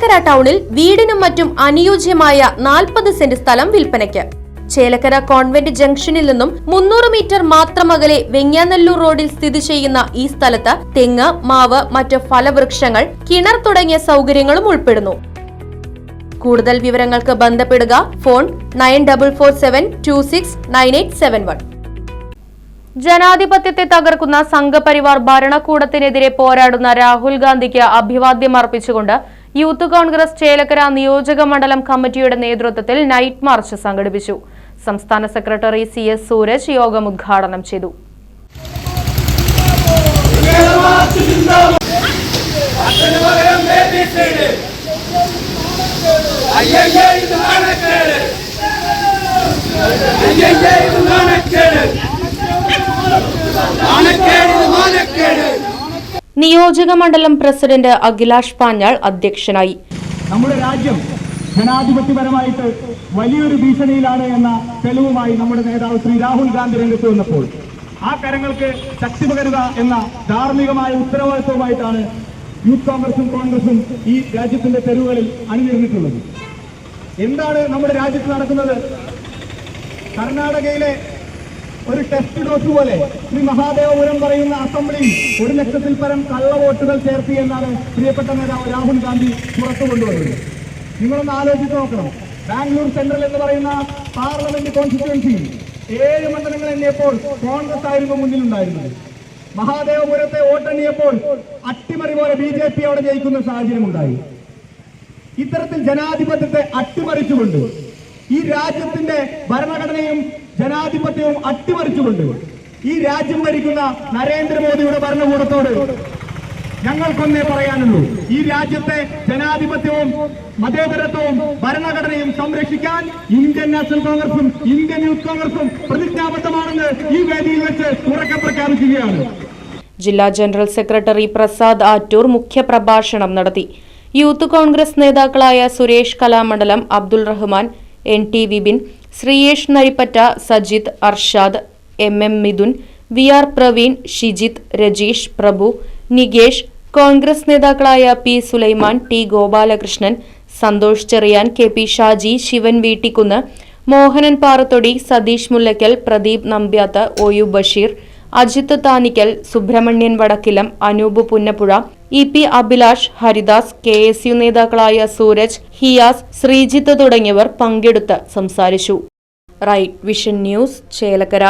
ചേലക്കര ടൗണിൽ വീടിനും മറ്റും അനുയോജ്യമായ നാൽപ്പത് സെന്റ് സ്ഥലം വിൽപ്പനയ്ക്ക്. ചേലക്കര കോൺവെന്റ് ജംഗ്ഷനിൽ നിന്നും മുന്നൂറ് മീറ്റർ മാത്രം അകലെ വെങ്ങാനല്ലൂർ റോഡിൽ സ്ഥിതി ചെയ്യുന്ന ഈ സ്ഥലത്ത് തെങ്ങ് മാവ് മറ്റ് ഫലവൃക്ഷങ്ങൾ കിണർ തുടങ്ങിയ സൗകര്യങ്ങളും ഉൾപ്പെടുന്നു. കൂടുതൽ വിവരങ്ങൾക്ക് ബന്ധപ്പെടുക phone nine double four seven two six nine eight seven one. ജനാധിപത്യത്തെ തകർക്കുന്ന സംഘപരിവാർ ഭരണകൂടത്തിനെതിരെ പോരാടുന്ന രാഹുൽ ഗാന്ധിക്ക് അഭിവാദ്യം അർപ്പിച്ചുകൊണ്ട് യൂത്ത് കോൺഗ്രസ് ചേലക്കര നിയോജക മണ്ഡലം കമ്മിറ്റിയുടെ നേതൃത്വത്തിൽ നൈറ്റ് മാർച്ച് സംഘടിപ്പിച്ചു. സംസ്ഥാന സെക്രട്ടറി സി എസ് സൂരജ് യോഗം ഉദ്ഘാടനം ചെയ്തു. നിയോജക മണ്ഡലം പ്രസിഡന്റ് അഖിലാഷ് പാഞ്ഞാൾ അധ്യക്ഷനായി. നമ്മുടെ രാജ്യം ജനാധിപത്യപരമായിട്ട് വലിയൊരു ഭീഷണിയിലാണ് എന്ന തെളിവുമായി നമ്മുടെ നേതാവ് ശ്രീ രാഹുൽ ഗാന്ധി രംഗത്ത് വന്നപ്പോൾ ആ കരങ്ങൾക്ക് ശക്തി പകരുക എന്ന ധാർമ്മികമായ ഉത്തരവാദിത്വമായിട്ടാണ് യൂത്ത് കോൺഗ്രസും കോൺഗ്രസും ഈ രാജ്യത്തിന്റെ തെരുവുകളിൽ അണിനിരന്നിട്ടുള്ളത്. എന്താണ് നമ്മുടെ രാജ്യത്ത് നടക്കുന്നത്? കർണാടകയിലെ ഒരു ടെസ്റ്റ് ഡോസ് പോലെ ശ്രീ മഹാദേവപുരം പറയുന്ന അസംബ്ലിയിൽ ഒരു ലക്ഷത്തിൽ പരം കള്ള വോട്ടുകൾ ചേർത്തി എന്നാണ് പ്രിയപ്പെട്ട നേതാവ് രാഹുൽ ഗാന്ധി പുറത്തു കൊണ്ടുവരുന്നത് നിങ്ങളൊന്ന് ആലോചിച്ച് നോക്കണം. ബാംഗ്ലൂർ സെൻട്രൽ എന്ന് പറയുന്ന പാർലമെന്റ് കോൺസ്റ്റിറ്റ്യൻസി ഏഴ് മണ്ഡലങ്ങൾ എണ്ണിയപ്പോൾ കോൺഗ്രസ് ആയിരുന്നു മുന്നിലുണ്ടായിരുന്നത്. മഹാദേവപുരത്തെ വോട്ടെണ്ണിയപ്പോൾ അട്ടിമറി പോലെ ബി ജെ പി അവിടെ ജയിക്കുന്ന സാഹചര്യം ഉണ്ടായി ഇത്തരത്തിൽ ജനാധിപത്യത്തെ അട്ടിമറിച്ചുകൊണ്ട് ഈ രാജ്യത്തിന്റെ ഭരണഘടനയും ജനാധിപത്യവും അട്ടിമറിച്ചുകൊണ്ട് ഈ രാജ്യം ഭരിക്കുന്ന നരേന്ദ്രമോദിയുടെ ഭരണകൂടത്തോട് ഞങ്ങൾക്കൊന്നേ പറയാനുള്ളൂ. ഈ രാജ്യത്തെ ജനാധിപത്യവും മതേതരത്വവും ഭരണഘടനയും സംരക്ഷിക്കാൻ ഇന്ത്യൻ നാഷണൽ കോൺഗ്രസും ഇന്ത്യൻ യൂത്ത് കോൺഗ്രസും പ്രതിജ്ഞാബദ്ധമാണെന്ന് ഈ വേദിയിൽ വെച്ച് ഉറക്കെ പ്രഖ്യാപിക്കുകയാണ്. ജില്ലാ ജനറൽ സെക്രട്ടറി പ്രസാദ് ആറ്റൂർ മുഖ്യപ്രഭാഷണം നടത്തി. യൂത്ത് കോൺഗ്രസ് നേതാക്കളായ Suresh Kalamandalam Abdul Rahman N T Vipin Sreeyesh Naripatta Sajith Arshad M M Mithun V R Praveen Shijith Rajeesh Prabhu Nikesh Congress നേതാക്കളായ P Sulaiman T Gopalakrishnan Santhosh Cherian K P Shaji Sivan Veettikkunnu Mohanan Parathodi Satheesh Mullakkal Pradeep Nambiath O U Basheer Ajith Thanikkal Subrahmanian Vadakkilam Anoop Punnappuzha E P Abhilash Haridas K S U നേതാക്കളായ സൂരജ് ഹിയാസ് ശ്രീജിത്ത് തുടങ്ങിയവർ പങ്കെടുത്ത് സംസാരിച്ചു. Right vision news Chelakkara.